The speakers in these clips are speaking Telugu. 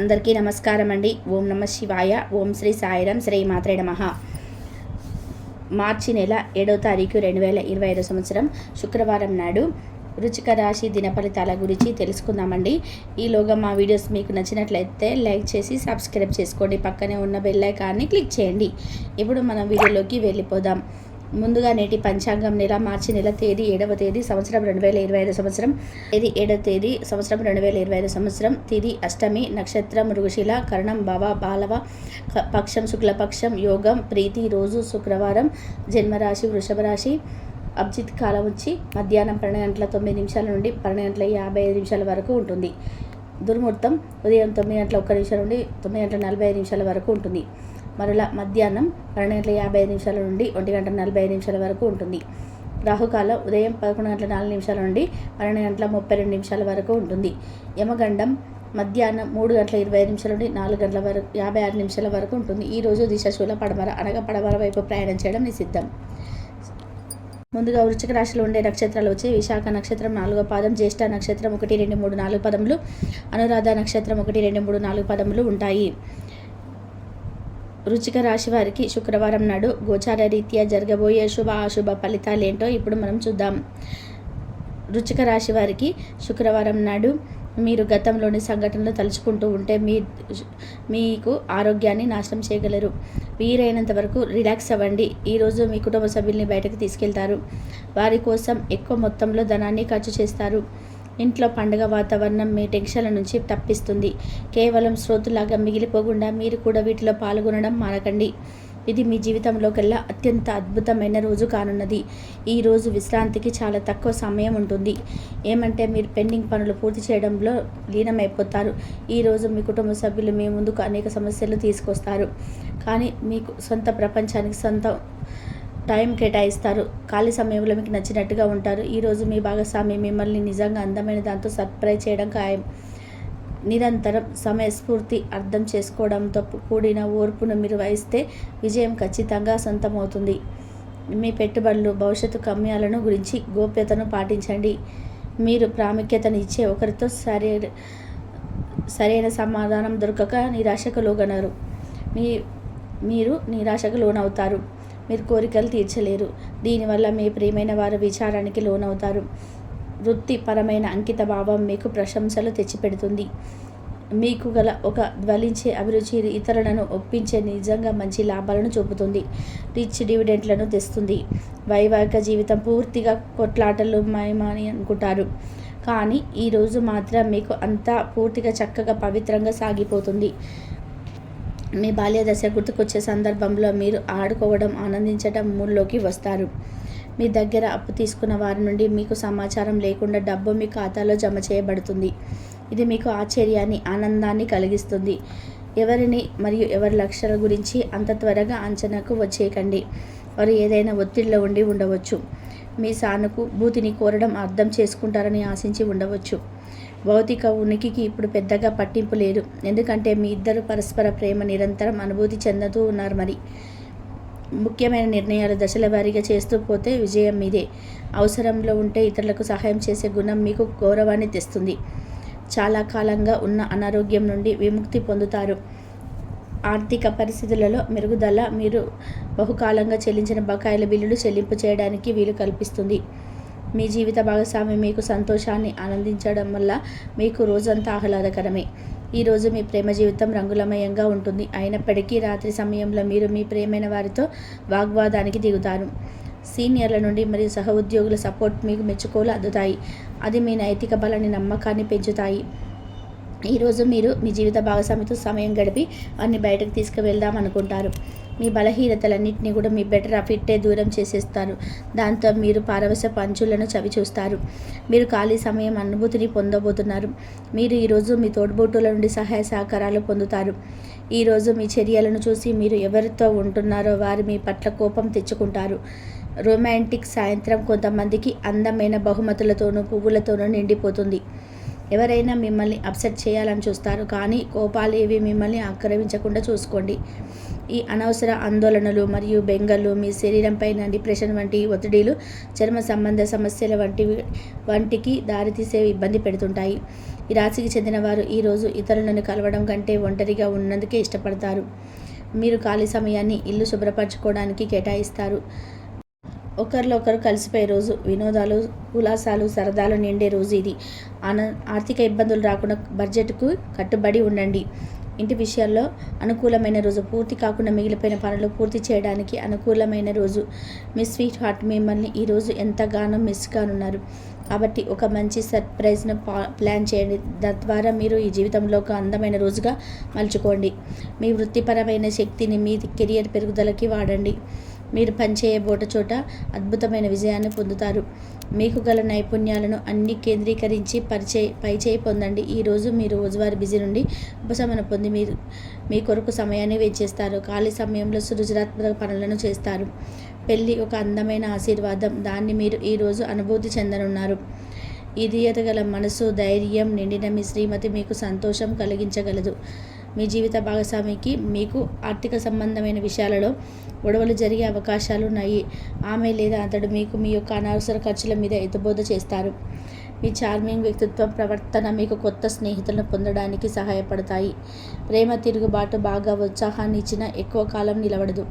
అందరికీ నమస్కారం అండి ఓం నమ శివాయ. ఓం శ్రీ సాయిరం శ్రీ మాత్రే నమ. మార్చి నెల ఏడవ తారీఖు రెండు వేల ఇరవై ఐదో సంవత్సరం శుక్రవారం నాడు రుచిక రాశి దినఫలితాల గురించి తెలుసుకుందామండి. ఈలోగా మా వీడియోస్ మీకు నచ్చినట్లయితే లైక్ చేసి సబ్స్క్రైబ్ చేసుకోండి. పక్కనే ఉన్న బెల్ ఐకాన్ని క్లిక్ చేయండి. ఇప్పుడు మనం వీడియోలోకి వెళ్ళిపోదాం. ముందుగా నేటి పంచాంగం నెల మార్చి నెల తేదీ ఏడవ తేదీ సంవత్సరం రెండు వేల ఇరవై ఐదు సంవత్సరం తేదీ ఏడవ తేదీ సంవత్సరం రెండు వేల ఇరవై ఐదు సంవత్సరం తిది అష్టమి నక్షత్రం మృగశిల కరణం భవ బాలవ పక్షం శుక్లపక్షం యోగం ప్రీతి రోజు శుక్రవారం జన్మరాశి వృషభ రాశి అభిజిత్ కాలం వచ్చి మధ్యాహ్నం పన్నెండు గంటల తొమ్మిది నిమిషాల నుండి పన్నెండు గంటల యాభై ఐదు నిమిషాల వరకు ఉంటుంది. దుర్ముహూర్తం ఉదయం తొమ్మిది గంటల ఒక్క నిమిషం నుండి తొమ్మిది గంటల నలభై ఐదు నిమిషాల వరకు ఉంటుంది. మరలా మధ్యాహ్నం పన్నెండు గంటల యాభై ఐదు నిమిషాల నుండి ఒంటి గంట నలభై ఐదు నిమిషాల వరకు ఉంటుంది. రాహుకాలం ఉదయం పదకొండు గంటల నాలుగు నిమిషాల నుండి పన్నెండు గంటల ముప్పై రెండు నిమిషాల వరకు ఉంటుంది. యమగండం మధ్యాహ్నం మూడు గంటల ఇరవై ఐదు నిమిషాల నుండి నాలుగు గంటల వరకు యాభై ఆరు నిమిషాల వరకు ఉంటుంది. ఈ రోజు దిశశూల పడమర అనగా పడమర వైపు ప్రయాణం చేయడం నిషిద్ధం. ముందుగా వృశ్చిక రాశిలో ఉండే నక్షత్రాలు వచ్చి విశాఖ నక్షత్రం నాలుగో పాదం జ్యేష్ఠ నక్షత్రం ఒకటి రెండు మూడు నాలుగు పదములు అనురాధ నక్షత్రం ఒకటి రెండు మూడు నాలుగు పదములు ఉంటాయి. రుచిక రాశి వారికి శుక్రవారం నాడు గోచార రీత్యా జరగబోయే శుభ అశుభ ఫలితాలు ఏంటో ఇప్పుడు మనం చూద్దాం. రుచిక రాశి వారికి శుక్రవారం నాడు మీరు గతంలోని సంఘటనలు తలుచుకుంటూ ఉంటే మీ మీకు ఆరోగ్యాన్ని నాశనం చేయగలరు. వీలైనంత వరకు రిలాక్స్ అవ్వండి. ఈరోజు మీ కుటుంబ సభ్యుల్ని బయటకు తీసుకెళ్తారు. వారి కోసం ఎక్కువ మొత్తంలో ధనాన్ని ఖర్చు చేస్తారు. ఇంట్లో పండుగ వాతావరణం మీ టెన్షన్ల నుంచి తప్పిస్తుంది. కేవలం శ్రోతులాగా మిగిలిపోకుండా మీరు కూడా వీటిలో పాల్గొనడం మానకండి ఇది మీ జీవితంలోకెల్లా అత్యంత అద్భుతమైన రోజు కానున్నది. ఈ రోజు విశ్రాంతికి చాలా తక్కువ సమయం ఉంటుంది. ఏమంటే మీరు పెండింగ్ పనులు పూర్తి చేయడంలో లీనమైపోతారు. ఈ రోజు మీ కుటుంబ సభ్యులు మీ ముందుకు అనేక సమస్యలు తీసుకొస్తారు. కానీ మీకు సొంత ప్రపంచానికి సొంత టైం కేటాయిస్తారు. ఖాళీ సమయంలో మీకు నచ్చినట్టుగా ఉంటారు. ఈరోజు మీ భాగస్వామి మిమ్మల్ని నిజంగా అందమైన దాంతో సర్ప్రైజ్ చేయడం ఖాయం. నిరంతరం సమయస్ఫూర్తి అర్థం చేసుకోవడంతో కూడిన ఓర్పును మీరు వహిస్తే విజయం ఖచ్చితంగా సొంతమవుతుంది. మీ పెట్టుబడులు భవిష్యత్తు కమ్యాలను గురించి గోప్యతను పాటించండి. మీరు ప్రాముఖ్యతను ఇచ్చే ఒకరితో సరే సరైన సమాధానం దొరకక నిరాశకు లోగనరు మీ మీరు నిరాశకు లోనవుతారు. మీరు కోరికలు తీర్చలేరు. దీనివల్ల మీ ప్రియమైన వారు విచారానికి లోనవుతారు. వృత్తిపరమైన అంకిత భావం మీకు ప్రశంసలు తెచ్చిపెడుతుంది. మీకు గల ఒక ధ్వలించే అభిరుచి ఇతరులను ఒప్పించే నిజంగా మంచి లాభాలను చూపుతుంది. రిచ్ డివిడెంట్లను తెస్తుంది. వైవాహిక జీవితం పూర్తిగా కొట్లాటలు మయమని అనుకుంటారు. కానీ ఈరోజు మాత్రం మీకు అంతా పూర్తిగా చక్కగా పవిత్రంగా సాగిపోతుంది. మీ బాల్య దశ గుర్తుకొచ్చే సందర్భంలో మీరు ఆడుకోవడం ఆనందించడం మూడ్లోకి వస్తారు. మీ దగ్గర అప్పు తీసుకున్న వారి నుండి మీకు సమాచారం లేకుండా డబ్బు మీ ఖాతాలో జమ చేయబడుతుంది. ఇది మీకు ఆశ్చర్యాన్ని ఆనందాన్ని కలిగిస్తుంది. ఎవరిని మరియు ఎవరి లక్ష్యాల గురించి అంత త్వరగా అంచనాకు వచ్చేయకండి. వారు ఏదైనా ఒత్తిడిలో ఉండి ఉండవచ్చు. మీ సానుకు భూతిని కోరడం అర్థం చేసుకుంటారని ఆశించి ఉండవచ్చు. భౌతిక ఉనికికి ఇప్పుడు పెద్దగా పట్టింపు లేదు. ఎందుకంటే మీ ఇద్దరు పరస్పర ప్రేమ నిరంతరం అనుభూతి చెందుతూ ఉన్నారు మరి. ముఖ్యమైన నిర్ణయాలు దశల వారీగా చేస్తూ పోతే విజయం మీదే అవసరంలో ఉంటే ఇతరులకు సహాయం చేసే గుణం మీకు గౌరవాన్ని తెస్తుంది. చాలా కాలంగా ఉన్న అనారోగ్యం నుండి విముక్తి పొందుతారు. ఆర్థిక పరిస్థితులలో మెరుగుదల మీరు బహుకాలంగా చెల్లించిన బకాయిల బిల్లులు చెల్లింపు చేయడానికి వీలు కల్పిస్తుంది. మీ జీవిత భాగస్వామి మీకు సంతోషాన్ని ఆనందించడం వల్ల మీకు రోజంతా ఆహ్లాదకరమే. ఈరోజు మీ ప్రేమ జీవితం రంగులమయంగా ఉంటుంది. అయినప్పటికీ రాత్రి సమయంలో మీరు మీ ప్రేమైన వారితో వాగ్వాదానికి దిగుతారు. సీనియర్ల నుండి మరియు సహ ఉద్యోగుల సపోర్ట్ మీకు మెచ్చుకోలు అద్దుతాయి అది మీ నైతిక బలాన్ని నమ్మకాన్ని పెంచుతాయి. ఈరోజు మీరు మీ జీవిత భాగస్వామితో సమయం గడిపి వారిని బయటకు తీసుకువెళ్దాం అనుకుంటారు. మీ బలహీనతలన్నింటినీ కూడా మీ బెటర్ ఫిట్టే దూరం చేసేస్తారు. దాంతో మీరు పారవశ పంచులను చవి చూస్తారు. మీరు ఖాళీ సమయం అనుభూతిని పొందబోతున్నారు. మీరు ఈరోజు మీ తోడ్బోటుల నుండి సహాయ సహకారాలు పొందుతారు. ఈరోజు మీ చర్యలను చూసి మీరు ఎవరితో ఉంటున్నారో వారు మీ పట్ల కోపం తెచ్చుకుంటారు. రొమాంటిక్ సాయంత్రం కొంతమందికి అందమైన బహుమతులతోనూ పువ్వులతోనూ నిండిపోతుంది. ఎవరైనా మిమ్మల్ని అప్సెట్ చేయాలని చూస్తారు కానీ కోపాలు ఏవి మిమ్మల్ని ఆక్రమించకుండా చూసుకోండి. ఈ అనవసర ఆందోళనలు మరియు బెంగలు మీ శరీరంపైన డిప్రెషన్ వంటి ఒత్తిడిలు చర్మ సంబంధ సమస్యల వంటివి వంటికి దారితీసే ఇబ్బంది పెడుతుంటాయి. ఈ రాశికి చెందిన వారు ఈరోజు ఇతరులను కలవడం కంటే ఒంటరిగా ఉన్నందుకే ఇష్టపడతారు. మీరు ఖాళీ సమయాన్ని ఇల్లు శుభ్రపరచుకోవడానికి కేటాయిస్తారు. ఒకరిలో ఒకరు కలిసిపోయే రోజు వినోదాలు ఉల్లాసాలు సరదాలు నిండే రోజు ఇది. ఆన ఆర్థిక ఇబ్బందులు రాకుండా బడ్జెట్కు కట్టుబడి ఉండండి. ఇంటి విషయాల్లో అనుకూలమైన రోజు పూర్తి కాకుండా మిగిలిపోయిన పనులు పూర్తి చేయడానికి అనుకూలమైన రోజు. మీ స్వీట్ హార్ట్ మిమ్మల్ని ఈరోజు ఎంతగానో మిస్ కానున్నారు. కాబట్టి ఒక మంచి సర్ప్రైజ్ను ప్లాన్ చేయండి. తద్వారా మీరు ఈ జీవితంలో ఒక అందమైన రోజుగా మలుచుకోండి. మీ వృత్తిపరమైన శక్తిని మీ కెరియర్ పెరుగుదలకి వాడండి. మీరు పనిచేయబోట చోట అద్భుతమైన విజయాన్ని పొందుతారు. మీకు గల నైపుణ్యాలను అన్ని కేంద్రీకరించి పరిచయ పైచేయి పొందండి. ఈరోజు మీరు రోజువారి బిజీ నుండి ఉపశమనం పొంది మీరు మీ కొరకు సమయాన్ని వేచేస్తారు ఖాళీ సమయంలో సృజనాత్మక పనులను చేస్తారు. పెళ్ళి ఒక అందమైన ఆశీర్వాదం. దాన్ని మీరు ఈరోజు అనుభూతి చెందనున్నారు. ఇది ఎదగల మనసు ధైర్యం నిండిన మీ శ్రీమతి మీకు సంతోషం కలిగించగలదు. మీ జీవిత భాగస్వామికి మీకు ఆర్థిక సంబంధమైన విషయాలలో గొడవలు జరిగే అవకాశాలు ఉన్నాయి. ఆమె లేదా అతడు మీకు మీ యొక్క అనవసర ఖర్చుల మీద ఎత్తుబోధ చేస్తారు. మీ చార్మింగ్ వ్యక్తిత్వం ప్రవర్తన మీకు కొత్త స్నేహితులను పొందడానికి సహాయపడతాయి. ప్రేమ తిరుగుబాటు బాగా ఉత్సాహాన్ని ఇచ్చిన ఎక్కువ కాలం నిలబడదు.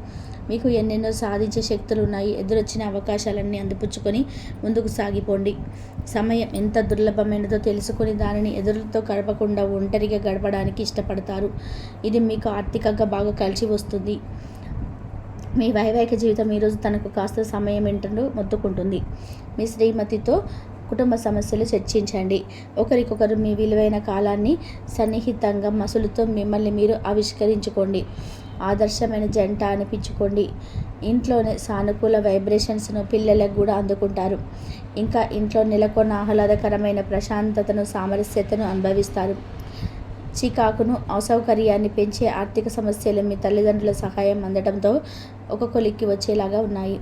మీకు ఎన్నెన్నో సాధించే శక్తులు ఉన్నాయి ఎదురొచ్చిన అవకాశాలన్నీ అందిపుచ్చుకొని ముందుకు సాగిపోండి. సమయం ఎంత దుర్లభమైనదో తెలుసుకుని దానిని ఎదురుతో గడపకుండా ఒంటరిగా గడపడానికి ఇష్టపడతారు. ఇది మీకు ఆర్థికంగా బాగా కలిసి వస్తుంది. మీ వైవాహిక జీవితం ఈరోజు తనకు కాస్త సమయం ఏంటో మొత్తుకుంటుంది. మీ శ్రీమతితో కుటుంబ సమస్యలు చర్చించండి. ఒకరికొకరు మీ విలువైన కాలాన్ని సన్నిహితంగా మసులుతో మిమ్మల్ని మీరు ఆవిష్కరించుకోండి. ఆదర్శమైన జంట అనిపించుకోండి. ఇంట్లోనే సానుకూల వైబ్రేషన్స్ను పిల్లలకు కూడా అందుకుంటారు. ఇంకా ఇంట్లో నెలకొన్న ఆహ్లాదకరమైన ప్రశాంతతను సామరస్యతను అనుభవిస్తారు. చికాకును అసౌకర్యాన్ని పెంచే ఆర్థిక సమస్యలు మీ తల్లిదండ్రుల సహాయం అందడంతో ఒక కొలిక్కి వచ్చేలాగా ఉన్నాయి.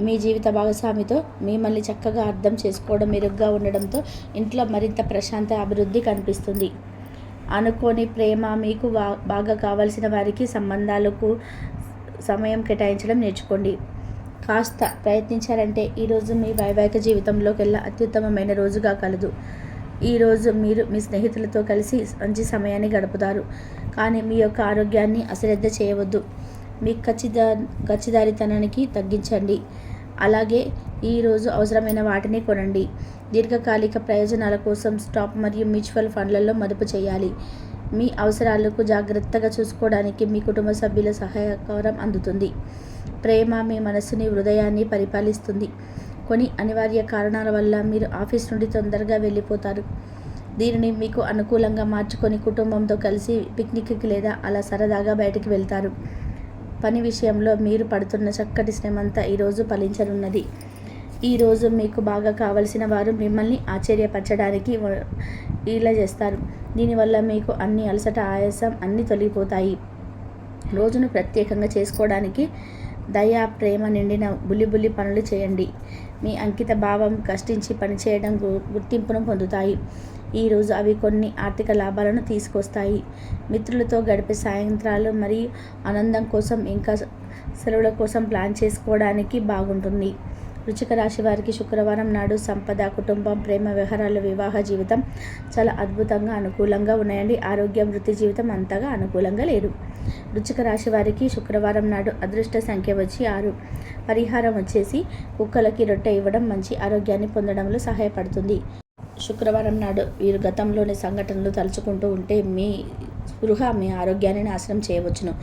మీ జీవిత భాగస్వామితో మిమ్మల్ని చక్కగా అర్థం చేసుకోవడం మెరుగ్గా ఉండడంతో ఇంట్లో మరింత ప్రశాంత అభివృద్ధి కనిపిస్తుంది. అనుకోని ప్రేమ మీకు బాగా కావాల్సిన వారికి సంబంధాలకు సమయం కేటాయించడం నేర్చుకోండి. కాస్త ప్రయత్నించారంటే ఈరోజు మీ వైవాహిక జీవితంలోకెల్లా అత్యుత్తమమైన రోజుగా కలదు. ఈరోజు మీరు మీ స్నేహితులతో కలిసి మంచి సమయాన్ని గడుపుతారు. కానీ మీ యొక్క ఆరోగ్యాన్ని అశ్రద్ధ చేయవద్దు. మీ ఖచ్చిత ఖచ్చిదారితనానికి తగ్గించండి. అలాగే ఈరోజు అవసరమైన వాటిని కొనండి. దీర్ఘకాలిక ప్రయోజనాల కోసం స్టాక్ మరియు మ్యూచువల్ ఫండ్లలో మదుపు చేయాలి. మీ అవసరాలకు జాగ్రత్తగా చూసుకోవడానికి మీ కుటుంబ సభ్యుల సహాయకారం అందుతుంది. ప్రేమ మీ మనసుని హృదయాన్ని పరిపాలిస్తుంది. కొన్ని అనివార్య కారణాల వల్ల మీరు ఆఫీస్ నుండి తొందరగా వెళ్ళిపోతారు. దీనిని మీకు అనుకూలంగా మార్చుకొని కుటుంబంతో కలిసి పిక్నిక్కి లేదా అలా సరదాగా బయటికి వెళ్తారు. పని విషయంలో మీరు పడుతున్న చక్కటి శ్రమంతా ఈరోజు ఫలించనున్నది. ఈరోజు మీకు బాగా కావలసిన వారు మిమ్మల్ని ఆశ్చర్యపరచడానికి ఇలా చేస్తారు. దీనివల్ల మీకు అన్ని అలసట ఆయాసం అన్నీ తొలగిపోతాయి. రోజును ప్రత్యేకంగా చేసుకోవడానికి దయా ప్రేమ నిండిన బుల్లి బుల్లి పనులు చేయండి. మీ అంకిత భావం కష్టించి పనిచేయడం గుర్తింపును పొందుతాయి. ఈరోజు అవి కొన్ని ఆర్థిక లాభాలను తీసుకొస్తాయి. మిత్రులతో గడిపే సాయంత్రాలు మరియు ఆనందం కోసం ఇంకా సెలవుల కోసం ప్లాన్ చేసుకోవడానికి బాగుంటుంది. వృచిక రాశి వారికి శుక్రవారం నాడు సంపద కుటుంబం ప్రేమ వ్యవహారాలు వివాహ జీవితం చాలా అద్భుతంగా అనుకూలంగా ఉన్నాయండి. ఆరోగ్యం వృత్తి జీవితం అంతగా అనుకూలంగా లేదు. వృచిక రాశి వారికి శుక్రవారం నాడు అదృష్ట సంఖ్య వచ్చి ఆరు. పరిహారం వచ్చేసి కుక్కలకి రొట్టె ఇవ్వడం మంచి ఆరోగ్యాన్ని పొందడంలో సహాయపడుతుంది. శుక్రవారం నాడు వీరు గతంలోని సంఘటనలు తలుచుకుంటూ ఉంటే మీ స్పృహ మీ ఆరోగ్యాన్ని నాశనం చేయవచ్చును.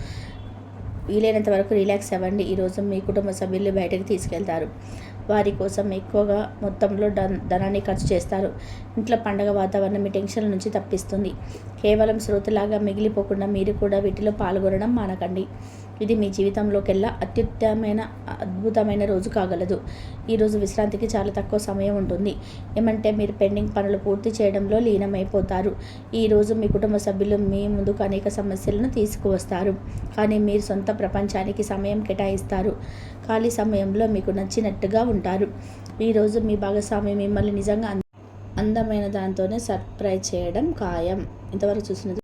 వీలైనంత వరకు రిలాక్స్ అవ్వండి. ఈరోజు మీ కుటుంబ సభ్యులు బయటకు తీసుకెళ్తారు. వారి కోసం ఎక్కువగా మొత్తంలో ధనాన్ని ఖర్చు చేస్తారు. ఇంట్లో పండగ వాతావరణం మీ టెన్షన్ల నుంచి తప్పిస్తుంది. కేవలం శ్రోతలాగా మిగిలిపోకుండా మీరు కూడా వీటిలో పాల్గొనడం మానకండి. ఇది మీ జీవితంలోకెల్లా అత్యుత్తమైన అద్భుతమైన రోజు కాగలదు. ఈరోజు విశ్రాంతికి చాలా తక్కువ సమయం ఉంటుంది. ఏమంటే మీరు పెండింగ్ పనులు పూర్తి చేయడంలో లీనమైపోతారు. ఈరోజు మీ కుటుంబ సభ్యులు మీ ముందుకు అనేక సమస్యలను తీసుకువస్తారు. కానీ మీరు సొంత ప్రపంచానికి సమయం కేటాయిస్తారు. ఖాళీ సమయంలో మీకు నచ్చినట్టుగా ఉంటారు. ఈరోజు మీ భాగస్వామి మిమ్మల్ని నిజంగా అందమైన దాంతోనే సర్ప్రైజ్ చేయడం ఖాయం. ఇంతవరకు చూసినది